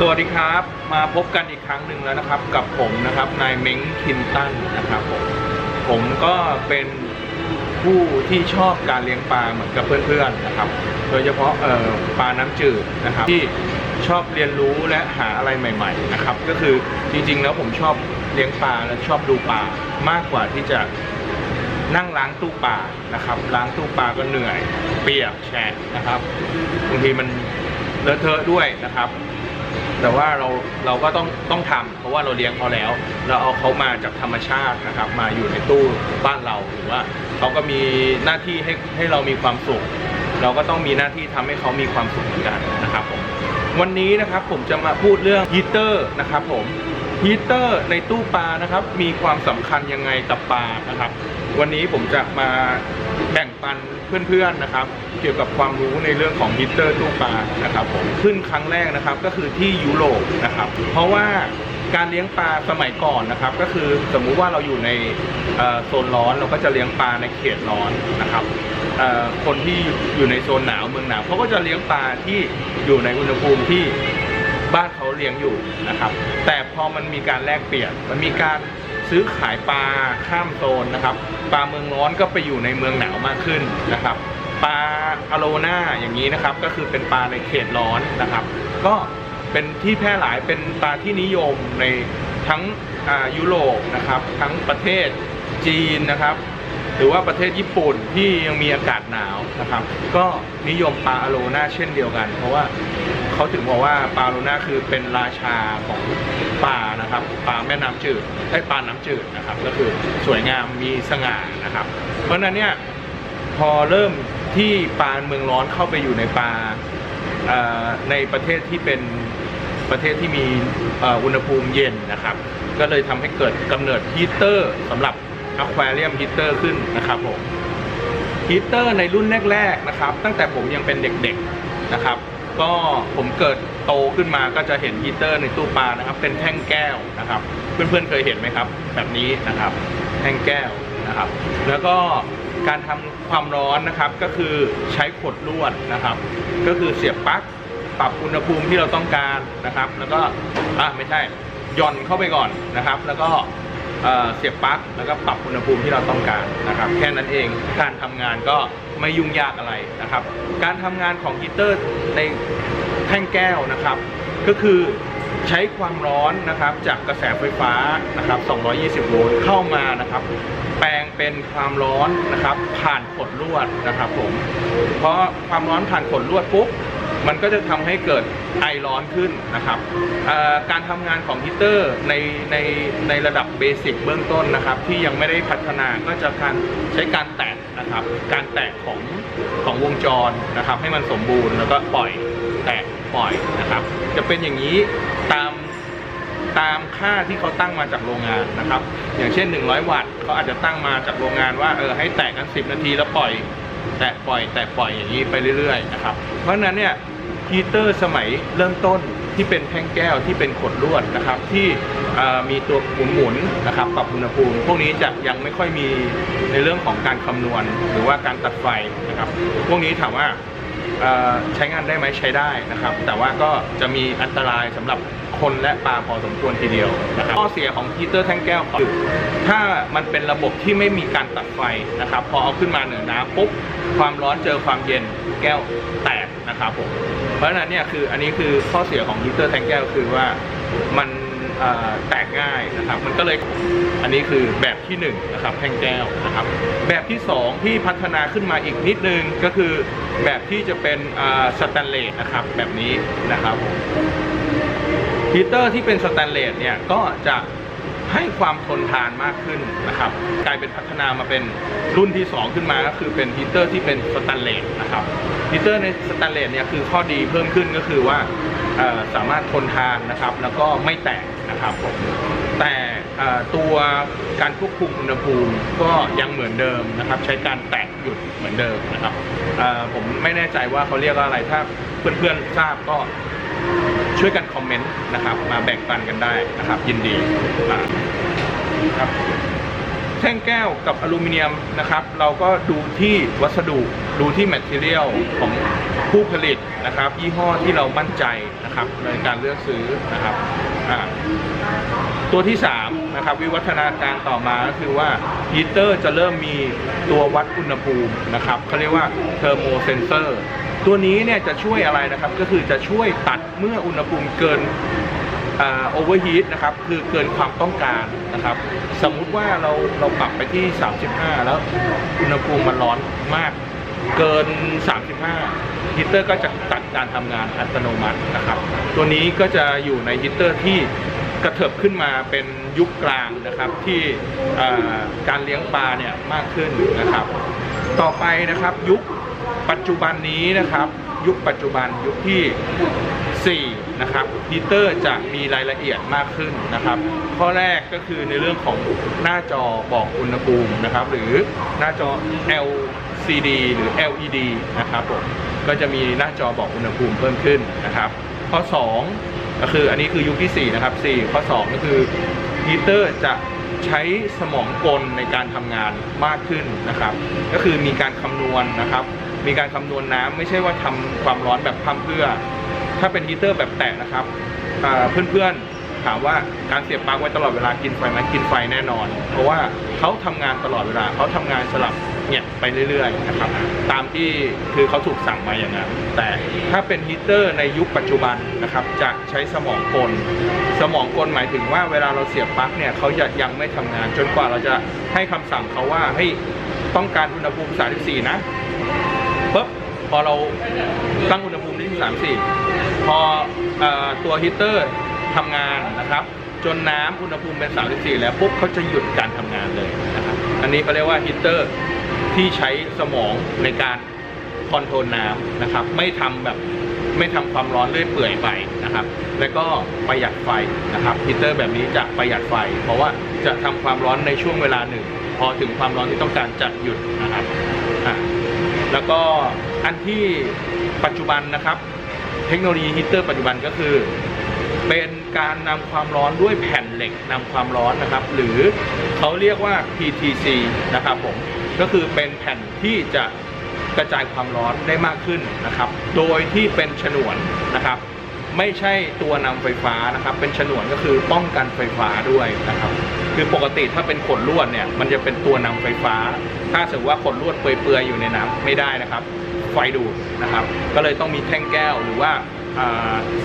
สวัสดีครับมาพบกันอีกครั้งหนึ่งแล้วนะครับ กับผมนะครับนายเม้งคินตันนะครับผมผมก็เป็นผู้ที่ชอบการเลี้ยงปลาเหมือนกับเพื่อนๆนะครับ โดยเฉพาะปลาน้ำจืดนะครับ ที่ชอบเรียนรู้และหาอะไรใหม่ ๆ นะครับ ก็คือจริงๆแล้วผมชอบเลี้ยงปลาและชอบดูปลามากกว่าที่จะนั่งล้างตู้ปลานะครับ ล้างตู้ปลาก็เหนื่อย เปียกแฉะนะครับบางทีมันเลอะเทอะด้วยนะครับ แต่ว่าเราเราก็ต้องต้องทำเพราะว่าเราเลี้ยงเขาแล้ว เราเอาเขามาจากธรรมชาตินะครับ มาอยู่ในตู้บ้านเราหรือว่าเขาก็มีหน้าที่ให้ให้เรามีความสุข เราก็ต้องมีหน้าที่ทำให้เขามีความสุขเหมือนกันนะครับผมวันนี้นะครับผมจะมาพูดเรื่องฮีเตอร์นะครับผม ฮีเตอร์ในตู้ปลานะครับ มีความสำคัญยังไงกับปลานะครับ วันนี้ผมจะมาแบ่งปันเพื่อนๆนะครับ เกี่ยวกับความรู้ในเรื่องของฮีเตอร์ตู้ปลานะครับผมขึ้นครั้งแรกนะครับก็คือที่ยุโรปนะครับ เพราะว่าการเลี้ยงปลาสมัยก่อนนะครับ ก็คือสมมุติว่าเราอยู่ในโซนร้อนเราก็จะเลี้ยงปลาในเขตร้อนนะครับคนที่อยู่ในโซนหนาวเมืองหนาวเขาก็จะเลี้ยงปลาที่อยู่ในอุณหภูมิที่บ้าน เลี้ยงอยู่นะครับ แต่พอมันมีการแลกเปลี่ยน มันมีการซื้อขายปลาข้ามโซนนะครับ ปลาเมืองร้อนก็ไปอยู่ในเมืองหนาวมากขึ้นนะครับปลาอะโลนาอย่างนี้นะครับ ก็คือเป็นปลาในเขตร้อนนะครับ ก็เป็นที่แพร่หลายเป็นปลาที่นิยมในทั้งยุโรปนะครับ ทั้งประเทศจีนนะครับ หรือว่าประเทศญี่ปุ่นที่ยังมีอากาศหนาวนะครับ ก็นิยมปลาอะโลนาเช่นเดียวกัน เพราะว่า เขาถึงบอกว่าปลาอะโลนาคือเป็นราชาของปลานะครับปลาแม่น้ำจืดไอ้ปลาน้ำจืดนะครับ ก็คือสวยงามมีสง่านะครับ เพราะฉะนั้นเนี่ยพอเริ่มที่ปลาเมืองร้อนเข้าไปอยู่ในปลาในประเทศที่เป็นประเทศที่มีอุณหภูมิเย็นนะครับ ก็เลยทำให้เกิดกำเนิดฮีเตอร์สำหรับอะควาเรียมฮีเตอร์ขึ้นนะครับผมฮีเตอร์ในรุ่นแรกๆนะครับ ตั้งแต่ผมยังเป็นเด็กๆนะครับ ก็ผมเกิดโตขึ้นมาก็จะเห็นฮีเตอร์ในตู้ปลานะครับ เป็นแท่งแก้วนะครับ เพื่อนๆเคยเห็นไหมครับ แบบนี้นะครับ แท่งแก้วนะครับ แล้วก็การทำความร้อนนะครับก็คือใช้ขดลวดนะครับ ก็คือเสียบปลั๊กปรับอุณหภูมิที่เราต้องการนะครับ แล้วก็อะไม่ใช่หย่อนเข้าไปก่อนนะครับ แล้วก็ เเสียบปลั๊กแล้วก็ปรับอุณหภูมิที่เราต้องการนะครับ แค่นั้นเองการทำงานก็ไม่ยุ่งยากอะไรนะครับ การทำงานของฮีเตอร์ในแท่งแก้วนะครับ ก็คือใช้ความร้อนนะครับจากกระแสไฟฟ้านะครับ 220 โวลต์เข้ามานะครับ แปลงเป็นความร้อนนะครับ ผ่านขดลวดนะครับผม เพราะความร้อนผ่านขดลวดปุ๊บ มันก็จะทำให้เกิด ไอร้อนขึ้นนะครับการทำงานของฮีเตอร์ในในในระดับเบสิกเบื้องต้นนะครับที่ยังไม่ได้พัฒนาก็จะการใช้การแตะนะครับการแตะของของวงจรนะครับให้มันสมบูรณ์แล้วก็ปล่อยแตะปล่อยนะครับ จะเป็นอย่างนี้ตามตามค่าที่เขาตั้งมาจากโรงงานนะครับ อย่างเช่น 100 วัตต์เขาอาจจะตั้งมาจากโรงงานว่าเออให้แตะกัน 10 นาทีแล้วปล่อย แตะปล่อย แตะปล่อยอย่างนี้ไปเรื่อยๆนะครับ เพราะฉะนั้นเนี่ย ฮีเตอร์สมัยเริ่มต้นที่เป็นแท่งแก้วที่เป็นขดลวดนะครับที่มีตัวหมุนหมุนนะครับปรับอุณหภูมิ พวกนี้จะยังไม่ค่อยมีในเรื่องของการคำนวณ หรือว่าการตัดไฟนะครับ พวกนี้ถามว่าใช้งานได้ไหมใช้ได้นะครับ แต่ว่าก็จะมีอันตรายสำหรับคนและปลาพอสมควรทีเดียวนะครับข้อเสียของฮีเตอร์แท่งแก้วคือถ้ามันเป็นระบบที่ไม่มีการตัดไฟนะครับ พอเอาขึ้นมาเหนือน้ำปุ๊บความร้อนเจอความเย็น แก้วแตกนะครับผมเพราะฉะนั้นเนี่ยคืออันนี้คือข้อเสียของฮีเตอร์แทงแก้วคือว่ามันแตกง่ายนะครับมันก็เลยอันนี้คือแบบที่หนึ่งนะครับแท่งแก้วนะครับแบบที่สองที่พัฒนาขึ้นมาอีกนิดนึงก็คือแบบที่จะเป็นสแตนเลสนะครับแบบนี้นะครับฮีเตอร์ที่เป็นสแตนเลสเนี่ยก็จะ ให้ความทนทานมากขึ้นนะครับ กลายเป็นพัฒนามาเป็นรุ่นที่ 2 ขึ้นมาก็คือเป็นฮีเตอร์ที่เป็นสแตนเลสนะครับฮีเตอร์ในสแตนเลสเนี่ยคือข้อดีเพิ่มขึ้นก็คือว่าสามารถทนทานนะครับ แล้วก็ไม่แตกนะครับผมแต่ตัวการควบคุมอุณหภูมิก็ยังเหมือนเดิมนะครับ ใช้การแตะหยุดเหมือนเดิมนะครับผมไม่แน่ใจว่าเขาเรียกว่าอะไรถ้าเพื่อนๆทราบก็ ช่วยกันคอมเมนต์นะครับ มาแบ่งปันกันได้นะครับ ยินดีครับแท่งแก้วกับอลูมิเนียมนะครับ เราก็ดูที่วัสดุดูที่แมทเทียลของผู้ผลิตนะครับ ยี่ห้อที่เรามั่นใจนะครับในการเลือกซื้อนะครับตัวที่3นะครับวิวัฒนาการต่อมาก็คือว่าฮีเตอร์จะเริ่มมีตัววัดอุณหภูมินะครับเขาเรียกว่าเทอร์โมเซนเซอร์ ตัวนี้เนี่ยจะช่วยอะไรนะครับ ก็คือจะช่วยตัดเมื่ออุณหภูมิเกินโอเวอร์ฮีทนะครับคือเกินความต้องการนะครับ สมมุติว่าเราเราปรับไปที่ 35 แล้วอุณหภูมิมันร้อนมากเกิน 35ฮีเตอร์ก็จะตัดการทำงานอัตโนมัตินะครับ ตัวนี้ก็จะอยู่ในฮีเตอร์ที่กระเถิบขึ้นมาเป็นยุคกลางนะครับที่การเลี้ยงปลาเนี่ยมากขึ้นนะครับ ต่อไปนะครับยุค ปัจจุบันนี้นะครับยุคปัจจุบันยุคที่ 4 นะครับฮีเตอร์จะมีรายละเอียดมากขึ้นนะครับ ข้อแรกก็คือในเรื่องของหน้าจอบอกอุณหภูมินะครับ หรือหน้าจอ LCD หรือ LED นะครับผมก็จะมีหน้าจอบอกอุณหภูมิเพิ่มขึ้นนะครับ ข้อ 2 ก็คืออันนี้คือยุคที่ 4 นะครับ 4 ข้อ 2 ก็คือฮีเตอร์จะใช้สมองกลในการทำงานมากขึ้นนะครับ ก็คือมีการคำนวณนะครับ มีการคำนวณน้ำไม่ใช่ว่าทำความร้อนแบบพร่ำเพื่อ ถ้าเป็นฮีเตอร์แบบแตะนะครับเพื่อนๆถามว่าการเสียบปลั๊กไว้ตลอดเวลากินไฟไหมกินไฟแน่นอน เพราะว่าเขาทำงานตลอดเวลาเขาทำงานสลับเนี่ยไปเรื่อยๆนะครับตามที่คือเขาถูกสั่งมาอย่างนั้นแต่ถ้าเป็นฮีเตอร์ในยุคปัจจุบันนะครับจะใช้สมองกล สมองกลหมายถึงว่าเวลาเราเสียบปลั๊กเนี่ยเขาจะยังไม่ทำงาน จนกว่าเราจะให้คำสั่งเขาว่าเฮ้ต้องการอุณหภูมิ 34 นะ พอเราตั้งอุณหภูมิที่34 พอเอ่อตัวฮีเตอร์ทำงานนะครับ จนน้ำอุณหภูมิเป็น 34 แล้วปุ๊บเขาจะหยุดการทำงานเลยนะครับ อันนี้เขาเรียกว่าฮีเตอร์ที่ใช้สมองในการคอนโทรลน้ำนะครับ ไม่ทำแบบไม่ทำความร้อนเรื่อยเปื่อยไปนะครับ แล้วก็ประหยัดไฟนะครับฮีเตอร์แบบนี้จะประหยัดไฟ เพราะว่าจะทำความร้อนในช่วงเวลาหนึ่ง พอถึงความร้อนที่ต้องการจะหยุดนะครับ แล้วก็ อันที่ปัจจุบันนะครับ เทคโนโลยีฮีเตอร์ปัจจุบันก็คือ เป็นการนำความร้อนด้วยแผ่นเหล็กนำความร้อนนะครับ หรือเขาเรียกว่า PTC นะครับผมก็คือเป็นแผ่นที่จะกระจายความร้อนได้มากขึ้นนะครับ โดยที่เป็นฉนวนนะครับ ไม่ใช่ตัวนำไฟฟ้านะครับ เป็นฉนวนก็คือป้องกันไฟฟ้าด้วยนะครับ คือปกติถ้าเป็นขนลวดเนี่ย มันจะเป็นตัวนำไฟฟ้า ถ้าสมมติว่าขนลวดเปื่อยๆอยู่ในน้ำไม่ได้นะครับ ไฟดูดนะครับ ก็เลยต้องมีแท่งแก้วหรือว่า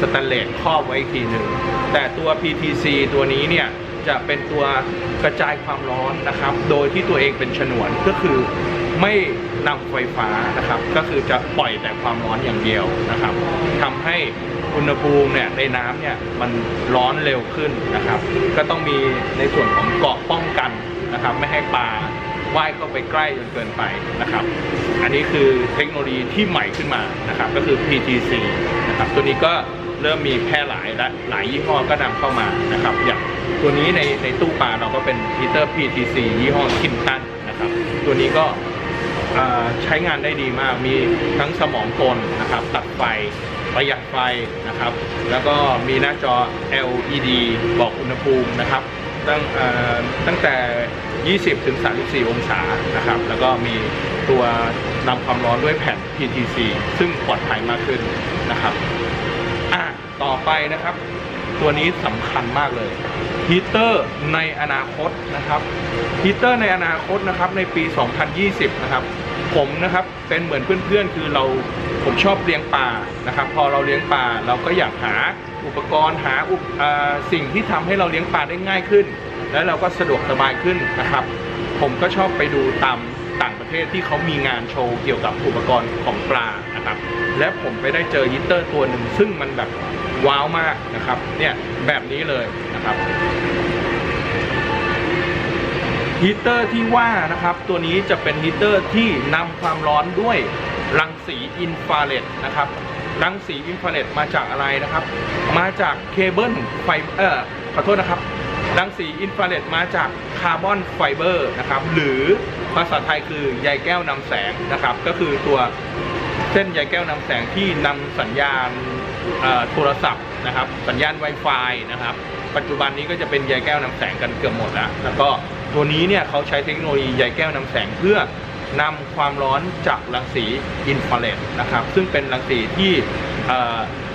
สแตนเลสครอบไว้อีกทีหนึ่ง แต่ตัว PTC ตัวนี้เนี่ยจะเป็นตัวกระจายความร้อนนะครับ โดยที่ตัวเองเป็นฉนวนก็คือไม่นำไฟฟ้านะครับ ก็คือจะปล่อยแต่ความร้อนอย่างเดียวนะครับทำให้ อุณหภูมิเนี่ยในน้ำเนี่ยมันร้อนเร็วขึ้นนะครับ ก็ต้องมีในส่วนของเกาะป้องกันนะครับ ไม่ให้ปลาว่ายเข้าไปใกล้จนเกินไปนะครับ อันนี้คือเทคโนโลยีที่ใหม่ขึ้นมานะครับ ก็คือ PTC นะครับ ตัวนี้ก็เริ่มมีแพร่หลายและหลายยี่ห้อก็นำเข้ามานะครับ อย่างตัวนี้ในในตู้ปลาเราก็เป็นฮีเตอร์ PTC ยี่ห้อคินตันนะครับ ตัวนี้ก็ใช้งานได้ดีมากมีทั้งสมองกลนะครับ ตัดไฟ ประหยัดไฟนะครับ แล้วก็มีหน้าจอ LED บอกอุณหภูมินะครับ ตั้งตั้งแต่ 20 ถึง 34 องศานะครับ แล้วก็มีตัวนำความร้อนด้วยแผ่น PTC ซึ่งปลอดภัยมากขึ้นนะครับอะต่อไปนะครับ ตัวนี้สำคัญมากเลยฮีเตอร์ในอนาคตนะครับฮีเตอร์ในอนาคตนะครับในปี 2020 นะครับ ผมนะครับเป็นเหมือนเพื่อนๆ คือเราผมชอบเลี้ยงปลานะครับ พอเราเลี้ยงปลาเราก็อยากหาอุปกรณ์หาอุปสิ่งที่ทำให้เราเลี้ยงปลาได้ง่ายขึ้น แล้วเราก็สะดวกสบายขึ้นนะครับ ผมก็ชอบไปดูตามต่างประเทศที่เขามีงานโชว์เกี่ยวกับอุปกรณ์ของปลานะครับ และผมไปได้เจอฮีตเตอร์ตัวหนึ่งซึ่งมันแบบว้าวมากนะครับเนี่ยแบบนี้เลยนะครับ ฮีเตอร์ที่ว่านะครับ ตัวนี้จะเป็นฮีเตอร์ที่นำความร้อนด้วยรังสีอินฟราเรดนะครับรังสีอินฟราเรดมาจากอะไรนะครับ มาจากเคเบิลไฟเออขอโทษนะครับรังสีอินฟราเรดมาจากคาร์บอนไฟเบอร์นะครับหรือภาษาไทยคือใยแก้วนำแสงนะครับ ก็คือตัวเส้นใยแก้วนำแสงที่นำสัญญาณโทรศัพท์นะครับ สัญญาณ Wi-Fi นะครับ ปัจจุบันนี้ก็จะเป็นใยแก้วนำแสงกันเกือบหมดแล้วแล้วก็ ตัวนี้เนี่ยเขาใช้เทคโนโลยีใยแก้วนำแสงเพื่อนำความร้อนจากรังสีอินฟราเรดนะครับ ซึ่งเป็นรังสีที่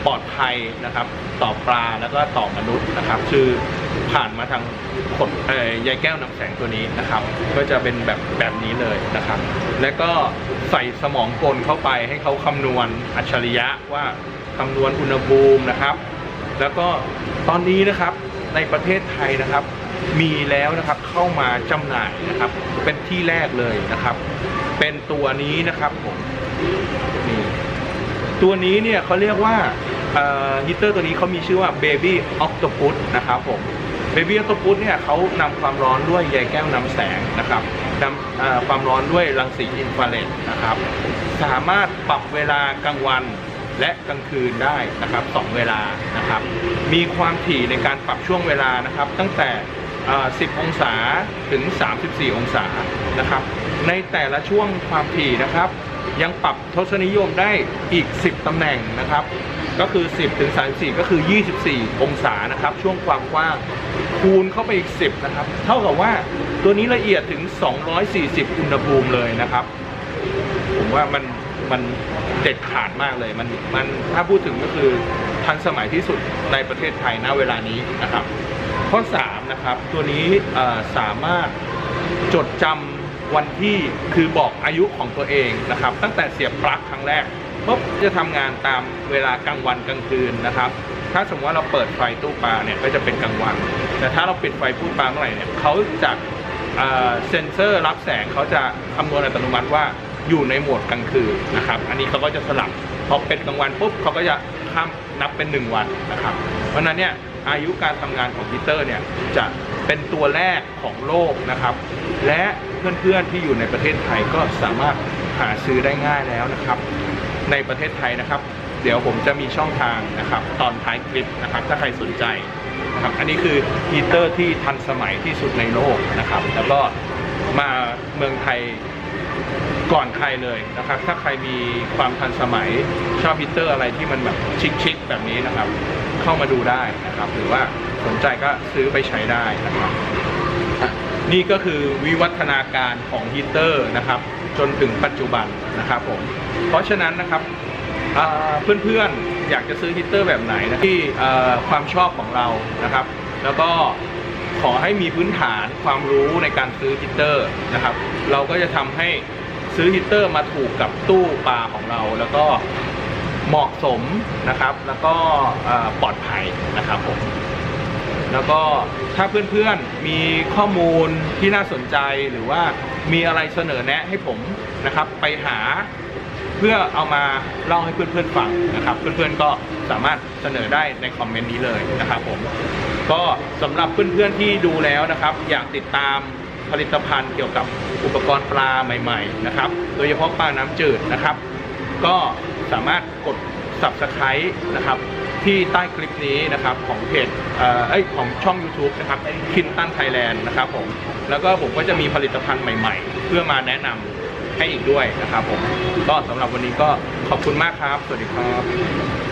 ปลอดภัยนะครับต่อปลาแล้วก็ต่อมนุษย์นะครับ คือผ่านมาทางขดใยแก้วนำแสงตัวนี้นะครับ ก็จะเป็นแบบแบบนี้เลยนะครับ แล้วก็ใส่สมองกลเข้าไปให้เขาคำนวณอัจฉริยะว่าคำนวณอุณหภูมินะครับ แล้วก็ตอนนี้นะครับในประเทศไทยนะครับ มีแล้วนะครับเข้ามาจำหน่ายนะครับ เป็นที่แรกเลยนะครับ เป็นตัวนี้นะครับผมนี่ตัวนี้เนี่ยเขาเรียกว่าฮีเตอร์ตัวนี้เขามีชื่อว่า Baby Octopus นะครับผม Baby Octopus เนี่ยเขานำความร้อนด้วยใยแก้วนำแสงนะครับนำความร้อนด้วยรังสีอินฟราเรดนะครับ สามารถปรับเวลากลางวันและกลางคืนได้นะครับสองเวลานะครับ มีความถี่ในการปรับช่วงเวลานะครับ ตั้งแต่ 10 องศาถึง 34 องศานะครับ ในแต่ละช่วงความถี่นะครับ ยังปรับทศนิยมได้อีก 10 ตำแหน่งนะครับ ก็คือ 10 ถึง 34 ก็คือ 24 องศานะครับ ช่วงความกว้างคูณเข้าไปอีก 10 นะครับ เท่ากับว่าตัวนี้ละเอียดถึง 240 อุณหภูมิเลยนะครับ ผมว่ามันมันเด็ดขาดมากเลยมันมันถ้าพูดถึงก็คือทันสมัยที่สุดในประเทศไทยณเวลานี้นะครับ ข้อ 3 นะครับ ตัวนี้สามารถจดจำวันที่คือบอกอายุของตัวเองนะครับ ตั้งแต่เสียบปลั๊กครั้งแรกปุ๊บจะทำงานตามเวลากลางวันกลางคืนนะครับ ถ้าสมมติว่าเราเปิดไฟตู้ปลาเนี่ยก็จะเป็นกลางวัน แต่ถ้าเราปิดไฟตู้ปลาเมื่อไหร่เนี่ยเขาจะเอ่อเซ็นเซอร์รับแสงเขาจะคำนวณอัตโนมัติว่าอยู่ในโหมดกลางคืนนะครับ อันนี้เขาก็จะสลับ พอเป็นกลางวันปุ๊บเขาก็จะข้ามนับเป็น 1 วันนะครับ เพราะนั้นเนี่ยอายุการทำงานของฮีเตอร์เนี่ยจะเป็นตัวแรกของโลกนะครับ และเพื่อนๆที่อยู่ในประเทศไทยก็สามารถหาซื้อได้ง่ายแล้วนะครับ ในประเทศไทยนะครับ เดี๋ยวผมจะมีช่องทางนะครับ ตอนท้ายคลิปนะครับ ถ้าใครสนใจนะครับ อันนี้คือฮีเตอร์ที่ทันสมัยที่สุดในโลกนะครับ แล้วก็มาเมืองไทย ก่อนใครเลยนะครับ ถ้าใครมีความทันสมัยชอบฮีเตอร์อะไรที่มันแบบชิคๆแบบนี้นะครับ เข้ามาดูได้นะครับ หรือว่าสนใจก็ซื้อไปใช้ได้นะครับนี่ก็คือวิวัฒนาการของฮีเตอร์นะครับ จนถึงปัจจุบันนะครับผมเพราะฉะนั้นนะครับเพื่อนๆอยากจะซื้อฮีเตอร์แบบไหนนะที่ความชอบของเรานะครับ แล้วก็ขอให้มีพื้นฐานความรู้ในการซื้อฮีเตอร์นะครับ เราก็จะทำให้ ซื้อฮีเตอร์มาถูกกับตู้ปลาของเรา แล้วก็เหมาะสมนะครับ แล้วก็ปลอดภัยนะครับผมแล้วก็ถ้าเพื่อนๆมีข้อมูลที่น่าสนใจหรือว่ามีอะไรเสนอแนะให้ผมนะครับ ไปหาเพื่อเอามาเล่าให้เพื่อนๆฟังนะครับ เพื่อนๆก็สามารถเสนอได้ในคอมเมนต์นี้เลยนะครับผมก็สำหรับเพื่อนๆที่ดูแล้วนะครับ อยากติดตาม ผลิตภัณฑ์เกี่ยวกับอุปกรณ์ปลาใหม่ๆนะครับ โดยเฉพาะปลาน้ำจืดนะครับ ก็สามารถกด subscribe นะครับที่ใต้คลิปนี้นะครับของเพจเอ่อเอ้ยของช่อง YouTube นะครับคินตันไทยแลนด์นะครับผมแล้วก็ผมก็จะมีผลิตภัณฑ์ใหม่ๆ เพื่อมาแนะนำให้อีกด้วยนะครับผมก็สำหรับวันนี้ก็ขอบคุณมากครับ สวัสดีครับ